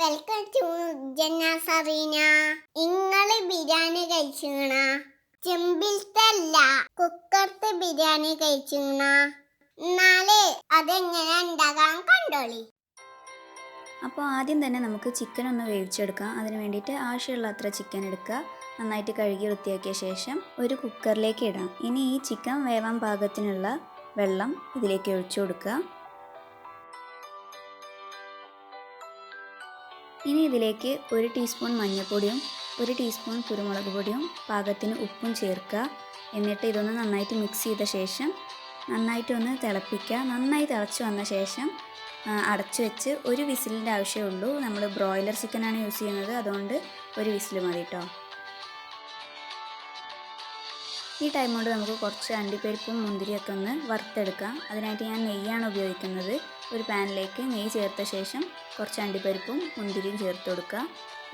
Welcome to ജന്ന സറീന ഇങ്ങൾ ബിരിയാണി കഴിച്ചുണ ചെമ്പിലത്തെ അല്ല കുക്കറത്തെ ബിരിയാണി കഴിച്ചുണ എന്നാലേ അതെങ്ങനെ ഉണ്ടാകാൻ കണ്ടോളി. അപ്പോൾ ആദ്യം തന്നെ നമുക്ക് ചിക്കൻ ഒന്ന് വേവിച്ചെടുക്കാം. അതിന് വേണ്ടിയിട്ട് ആവശ്യമുള്ള അത്ര ചിക്കൻ എടുക്കുക. നന്നായിട്ട് കഴുകി വൃത്തിയാക്കിയ ശേഷം ഒരു കുക്കറിലേക്ക് ഇടാം. ഇനി ഈ ചിക്കൻ വേവാൻ പാകത്തിനുള്ള വെള്ളം ഇതിലേക്ക് ഒഴിച്ചു കൊടുക്കുക. ഇനി ഇതിലേക്ക് ഒരു ടീസ്പൂൺ മഞ്ഞൾപ്പൊടിയും ഒരു ടീസ്പൂൺ കുരുമുളക് പൊടിയും പാകത്തിന് ഉപ്പും ചേർക്കുക. എന്നിട്ട് ഇതൊന്ന് നന്നായിട്ട് മിക്സ് ചെയ്ത ശേഷം നന്നായിട്ടൊന്ന് തിളപ്പിക്കുക. നന്നായി തിളച്ച് വന്ന ശേഷം അടച്ചു വെച്ച് ഒരു വിസിലിന്റെ ആവശ്യമേ ഉള്ളൂ നമ്മൾ ബ്രോയിലർ ചിക്കനാണ് യൂസ് ചെയ്യുന്നത്. അതുകൊണ്ട് ഒരു വിസിൽ മതി കേട്ടോ ഈ ടൈം കൊണ്ട് നമുക്ക് കുറച്ച് അണ്ടിപ്പരിപ്പും മുന്തിരിയൊക്കെ ഒന്ന് വറുത്തെടുക്കാം. അതിനായിട്ട് ഞാൻ നെയ്യാണ് ഉപയോഗിക്കുന്നത്. ഒരു പാനിലേക്ക് നെയ്യ് ചേർത്ത ശേഷം കുറച്ച് അണ്ടിപ്പരിപ്പും മുന്തിരിയും ചേർത്ത് കൊടുക്കുക.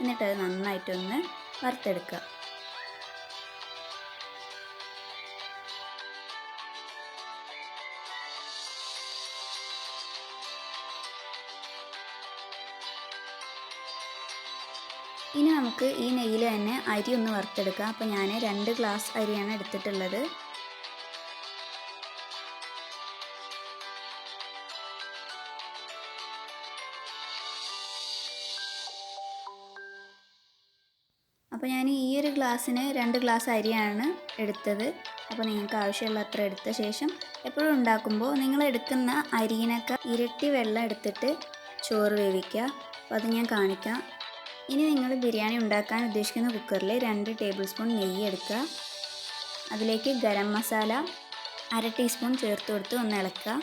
എന്നിട്ട് അത് നന്നായിട്ടൊന്ന് വറുത്തെടുക്കുക. ഇനി നമുക്ക് ഈ നെയ്യിൽ തന്നെ അരി ഒന്ന് വറുത്തെടുക്കാം. അപ്പോൾ ഞാൻ രണ്ട് ഗ്ലാസ് അരിയാണ് എടുത്തിട്ടുള്ളത്. അപ്പോൾ ഞാൻ ഈ ഒരു ഗ്ലാസ്സിന് രണ്ട് ഗ്ലാസ് അരിയാണ് എടുത്തത്. അപ്പോൾ നിങ്ങൾക്ക് ആവശ്യമുള്ള അത്ര എടുത്ത ശേഷം എപ്പോഴും ഉണ്ടാക്കുമ്പോൾ നിങ്ങൾ എടുക്കുന്ന അരിയിനൊക്കെ ഇരട്ടി വെള്ളം എടുത്തിട്ട് ചോറ് വേവിക്കുക. അപ്പോൾ അത് ഞാൻ കാണിക്കാം. ഇനി നിങ്ങൾ ബിരിയാണി ഉണ്ടാക്കാൻ ഉദ്ദേശിക്കുന്ന കുക്കറിൽ രണ്ട് ടേബിൾ സ്പൂൺ നെയ്യ് എടുക്കുക. അതിലേക്ക് ഗരം മസാല അര ടീസ്പൂൺ ചേർത്ത് കൊടുത്ത് ഒന്ന് ഇളക്കുക.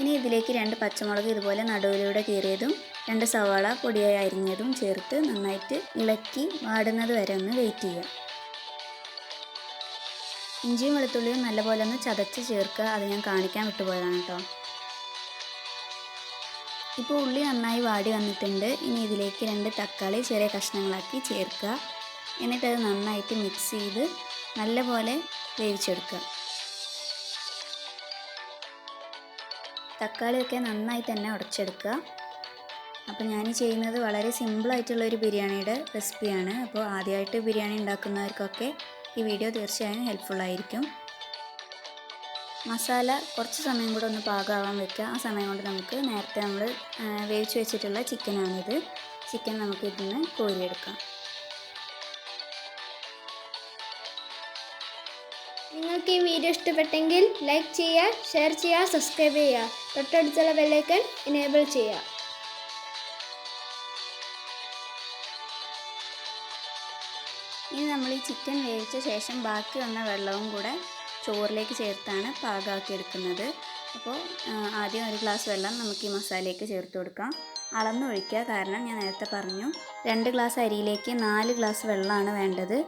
ഇനി ഇതിലേക്ക് രണ്ട് പച്ചമുളക് ഇതുപോലെ നടുവിലൂടെ കീറിയതും രണ്ട് സവാള പൊടിയായി അരിഞ്ഞതും ചേർത്ത് നന്നായിട്ട് ഇളക്കി വാടുന്നത് വരെ ഒന്ന് വെയിറ്റ് ചെയ്യുക. ഇഞ്ചിയും വെളുത്തുള്ളിയും നല്ലപോലെ ഒന്ന് ചതച്ച് ചേർക്കുക. അത് ഞാൻ കാണിക്കാൻ വിട്ടുപോയതാണ് കേട്ടോ. ഇപ്പോൾ ഉള്ളി നന്നായി വാടി വന്നിട്ടുണ്ട്. ഇനി ഇതിലേക്ക് രണ്ട് തക്കാളി ചെറിയ കഷ്ണങ്ങളാക്കി ചേർക്കുക. എന്നിട്ട് അത് നന്നായിട്ട് മിക്സ് ചെയ്ത് നല്ലപോലെ വേവിച്ചെടുക്കുക. തക്കാളിയൊക്കെ നന്നായി തന്നെ ഉടച്ചെടുക്കുക. അപ്പോൾ ഞാൻ ചെയ്യുന്നത് വളരെ സിമ്പിളായിട്ടുള്ള ഒരു ബിരിയാണിയുടെ റെസിപ്പിയാണ് അപ്പോൾ ആദ്യമായിട്ട് ബിരിയാണി ഉണ്ടാക്കുന്നവർക്കൊക്കെ ഈ വീഡിയോ തീർച്ചയായും ആയിരിക്കും. മസാല കുറച്ച് സമയം കൂടെ ഒന്ന് പാകമാവാൻ വെക്കുക. ആ സമയം കൊണ്ട് നമുക്ക് നേരത്തെ നമ്മൾ വേവിച്ച് വെച്ചിട്ടുള്ള ചിക്കനാണിത്. ചിക്കൻ നമുക്ക് ഇതിൽ നിന്ന് കോരിയെടുക്കാം. നിങ്ങൾക്ക് ഈ വീഡിയോ ഇഷ്ടപ്പെട്ടെങ്കിൽ ലൈക്ക് ചെയ്യുക ഷെയർ ചെയ്യുക സബ്സ്ക്രൈബ് ചെയ്യുക. തൊട്ടടുത്തുള്ള ബെല്ലൈക്കൺ എനേബിൾ ചെയ്യുക. ഇനി നമ്മൾ ഈ ചിക്കൻ വേവിച്ച ശേഷം ബാക്കി വന്ന വെള്ളവും കൂടെ ചോറിലേക്ക് ചേർത്താണ് പാകമാക്കി എടുക്കുന്നത്. അപ്പോൾ ആദ്യം ഒരു ഗ്ലാസ് വെള്ളം നമുക്ക് ഈ മസാലയ്ക്ക് ചേർത്ത് കൊടുക്കാം. അളന്നൊഴിക്കുക. കാരണം ഞാൻ നേരത്തെ പറഞ്ഞു രണ്ട് ഗ്ലാസ് അരിയിലേക്ക് നാല് ഗ്ലാസ് വെള്ളമാണ് വേണ്ടത്.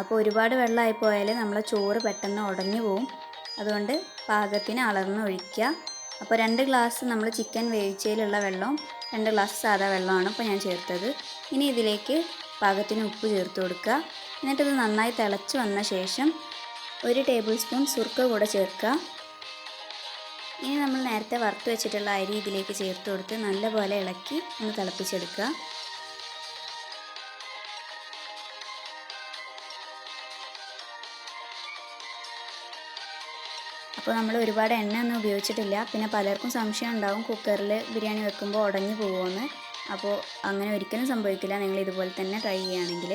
അപ്പോൾ ഒരുപാട് വെള്ളമായി പോയാൽ നമ്മളെ ചോറ് പെട്ടെന്ന് ഉടഞ്ഞു പോവും. അതുകൊണ്ട് പാകത്തിന് അളർന്നൊഴിക്കുക അപ്പോൾ രണ്ട് ഗ്ലാസ് നമ്മൾ ചിക്കൻ വേവിച്ചതിലുള്ള വെള്ളവും രണ്ട് ഗ്ലാസ് സാധാ വെള്ളമാണ് ഇപ്പോൾ ഞാൻ ചേർത്തത്. ഇനി ഇതിലേക്ക് പാകത്തിന് ഉപ്പ് ചേർത്ത് കൊടുക്കുക. എന്നിട്ടത് നന്നായി തിളച്ച് വന്ന ശേഷം ഒരു ടേബിൾ സ്പൂൺ സുർക്ക കൂടെ ചേർക്കുക. ഇനി നമ്മൾ നേരത്തെ വറുത്ത് വെച്ചിട്ടുള്ള അരി ഇതിലേക്ക് ചേർത്ത് കൊടുത്ത് നല്ലപോലെ ഇളക്കി ഒന്ന് തിളപ്പിച്ചെടുക്കുക. അപ്പോൾ നമ്മൾ ഒരുപാട് എണ്ണ ഒന്നും ഉപയോഗിച്ചിട്ടില്ല. പിന്നെ പലർക്കും സംശയം ഉണ്ടാവും കുക്കറിൽ ബിരിയാണി വെക്കുമ്പോൾ ഉടഞ്ഞു പോകുമെന്ന്. അപ്പോൾ അങ്ങനെ ഒരിക്കലും സംഭവിക്കില്ല. നിങ്ങൾ ഇതുപോലെ തന്നെ ട്രൈ ചെയ്യുകയാണെങ്കിൽ.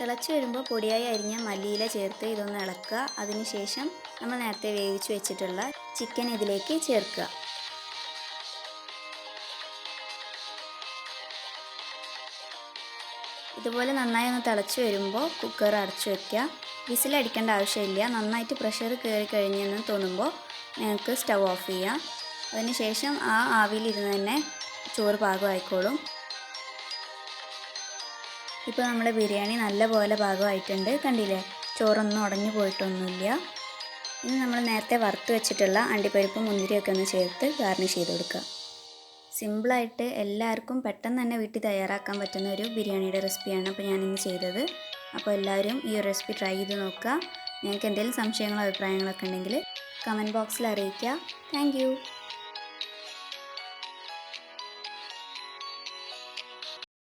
തിളച്ച് വരുമ്പോൾ പൊടിയായി അരിഞ്ഞ മല്ലിയില ചേർത്ത് ഇതൊന്ന് ഇളക്കുക. അതിനുശേഷം നമ്മൾ നേരത്തെ വേവിച്ച് വെച്ചിട്ടുള്ള ചിക്കൻ ഇതിലേക്ക് ചേർക്കുക. ഇതുപോലെ നന്നായി ഒന്ന് തിളച്ച് വരുമ്പോൾ കുക്കർ അടച്ചു വെക്കുക. വിസിലടിക്കേണ്ട ആവശ്യമില്ല. നന്നായിട്ട് പ്രഷർ കയറി കഴിഞ്ഞെന്ന് തോന്നുമ്പോൾ നിങ്ങൾക്ക് സ്റ്റവ് ഓഫ് ചെയ്യാം. അതിനുശേഷം ആ ആവിയിലിരുന്ന് തന്നെ ചോറ് പാകമായിക്കോളും. ഇപ്പോൾ നമ്മുടെ ബിരിയാണി നല്ലപോലെ പാകമായിട്ടുണ്ട്. കണ്ടില്ലേ? ചോറൊന്നും ഉടഞ്ഞു പോയിട്ടൊന്നുമില്ല. ഇനി നമ്മൾ നേരത്തെ വറുത്ത് വെച്ചിട്ടുള്ള അണ്ടിപ്പരിപ്പും മുന്തിരിയൊക്കെ ഒന്ന് ചേർത്ത് ഗാർണിഷ് ചെയ്ത് കൊടുക്കുക. സിമ്പിളായിട്ട് എല്ലാവർക്കും പെട്ടെന്ന് തന്നെ വീട്ടിൽ തയ്യാറാക്കാൻ പറ്റുന്ന ഒരു ബിരിയാണിയുടെ റെസിപ്പിയാണ് അപ്പോൾ ഞാൻ ഇന്ന് ചെയ്തത്. അപ്പോൾ എല്ലാവരും ഈ ഒരു റെസിപ്പി ട്രൈ ചെയ്ത് നോക്കുക. നിങ്ങൾക്ക് എന്തെങ്കിലും സംശയങ്ങളോ അഭിപ്രായങ്ങളൊക്കെ ഉണ്ടെങ്കിൽ കമന്റ് ബോക്സിൽ അറിയിക്കുക. താങ്ക്